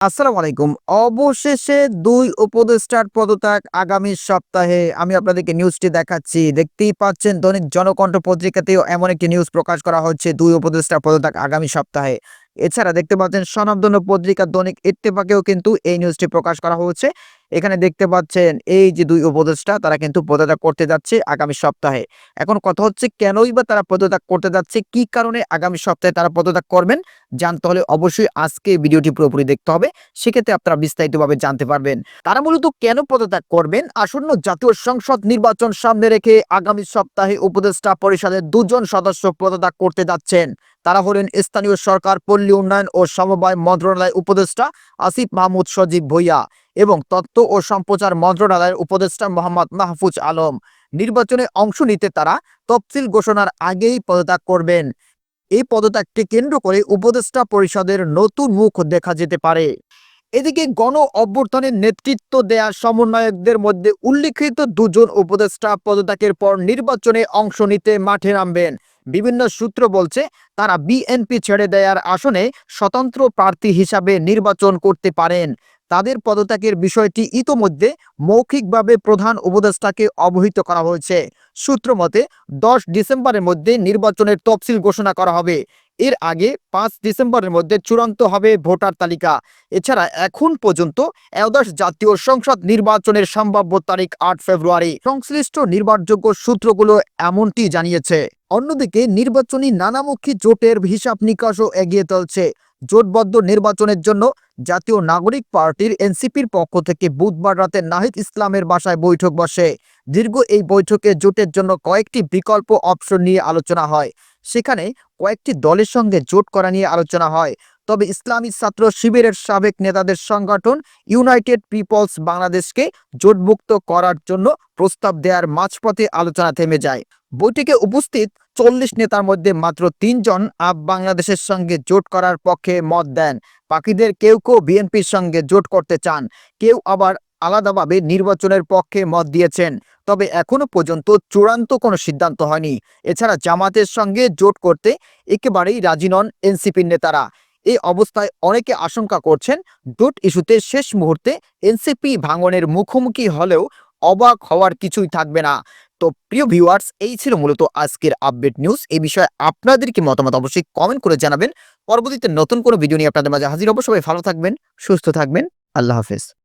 আসসালামু আলাইকুম। অবশেষে দুই উপদেষ্টার পদত্যাগ আগামী সপ্তাহে। আমি আপনাদেরকে নিউজটি দেখাচ্ছি। দেখতেই পাচ্ছেন, দৈনিক জনকণ্ঠ পত্রিকাতেও এমন একটি নিউজ প্রকাশ করা হচ্ছে, দুই উপদেষ্টার পদত্যাগ আগামী সপ্তাহে। এছাড়া দেখতে পাচ্ছেন সনাতন পত্রিকা দৈনিক ইত্তেফাকেও কিন্তু এই নিউজটি প্রকাশ করা হচ্ছে। এখানে দেখতে পাচ্ছেন, এই যে দুই উপদেষ্টা তারা কিন্তু পদত্যাগ করতে যাচ্ছে আগামী সপ্তাহে। এখন কথা হচ্ছে, কেনই বা তারা পদত্যাগ করতে যাচ্ছে? কি কারণে আগামী সপ্তাহে তারা পদত্যাগ করবেন? জানতে হলে অবশ্যই আজকে ভিডিওটি পুরোপুরি দেখতে হবে। সেক্ষেত্রে আপনারা বিস্তারিতভাবে জানতে পারবেন। তারা মূলত কেন পদত্যাগ করবেন? আসন্ন জাতীয় সংসদ নির্বাচন সামনে রেখে আগামী সপ্তাহে উপদেষ্টা পরিষদের দুজন সদস্য পদত্যাগ করতে যাচ্ছেন। তারা হলেন স্থানীয় সরকার, পল্লী উন্নয়ন ও সমবায় মন্ত্রণালয় উপদেষ্টা আসিফ মাহমুদ সজীব ভুইয়া। এবং তথ্য ও সম্প্রচার মন্ত্রণালয়ের উপদেষ্টা মোহাম্মদ মাহফুজ আলম নির্বাচনে অংশ নিতে তারা তফসিল ঘোষণার আগেই পদত্যাগ করবেন। এই পদত্যাগকে কেন্দ্র করে উপদেষ্টা পরিষদের নতুন মুখ দেখা যেতে পারে। এদিকে গণ অভ্যর্থনের নেতৃত্ব দেয়া সমন্বয়কদের মধ্যে উল্লিখিত দুজন উপদেষ্টা পদত্যাগের পর নির্বাচনে অংশ নিতে মাঠে নামবেন। বিভিন্ন সূত্র বলছে, তারা বিএনপি ছেড়ে দেয়ার আসনে স্বতন্ত্র প্রার্থী হিসাবে নির্বাচন করতে পারেন। তাদের পদত্যাগের বিষয়টি ইতোমধ্যে মৌখিকভাবে প্রধান উপদেষ্টাকে অবহিত করা হয়েছে। সূত্র মতে, দশ ডিসেম্বরের মধ্যে নির্বাচনের তফসিল ঘোষণা করা হবে। এর আগে পাঁচ ডিসেম্বরের মধ্যে চূড়ান্ত হবে ভোটার তালিকা। এছাড়া এখন পর্যন্ত একাদশ জাতীয় সংসদ নির্বাচনের সম্ভাব্য তারিখ আট ফেব্রুয়ারি। সংশ্লিষ্ট নির্ভরযোগ্য সূত্রগুলো এমনটি জানিয়েছে। অন্যদিকে নির্বাচনী নানামুখী জোটের হিসাব নিকাশও এগিয়ে চলছে। জোটবদ্ধ নির্বাচনের জন্য জাতীয় নাগরিক পার্টির এনসিপির পক্ষ থেকে বুধবার রাতে নাহিদ ইসলামের বাসায় বৈঠক বসে। দীর্ঘ এই বৈঠকে জোটের জন্য কয়েকটি বিকল্প অপশন নিয়ে আলোচনা হয়। সেখানে কয়েকটি দলের সঙ্গে জোট করা নিয়ে আলোচনা হয়। তবে ইসলামী ছাত্র শিবিরের সাবেক নেতাদের সংগঠন ইউনাইটেড পিপলস বাংলাদেশকে জোটভুক্ত করার জন্য প্রস্তাব দেওয়ার মাঝপথে আলোচনা থেমে যায়। বৈঠকে উপস্থিত চল্লিশ নেতার মধ্যে মাত্র তিনজন আপ বাংলাদেশের সঙ্গে জোট করার পক্ষে মত দেন। বাকিদের কেউ কেউ বিএনপির সঙ্গে জোট করতে চান, কেউ আবার আলাদাভাবে নির্বাচনের পক্ষে মত দিয়েছেন। তবে এখনও পর্যন্ত চূড়ান্ত কোনো সিদ্ধান্ত হয়নি। এছাড়া জামাতের সঙ্গে জোট করতে একেবারেই রাজি নন এনসিপির নেতারা। এই অবস্থায় অনেকে আশঙ্কা করছেন জোট ইস্যুতে শেষ মুহূর্তে এনসিপি ভাঙনের মুখোমুখি হলেও অবাক হওয়ার কিছুই থাকবে না। তো প্রিয় ভিউয়ার্স, এই ছিল মূলত আজকের আপডেট নিউজ। এই বিষয়ে আপনাদের কি মতামত অবশ্যই কমেন্ট করে জানাবেন। পরবর্তীতে নতুন কোনো ভিডিও নিয়ে আপনাদের মাঝে হাজির অবশ্যই ভালো থাকবেন, সুস্থ থাকবেন। আল্লাহ হাফেজ।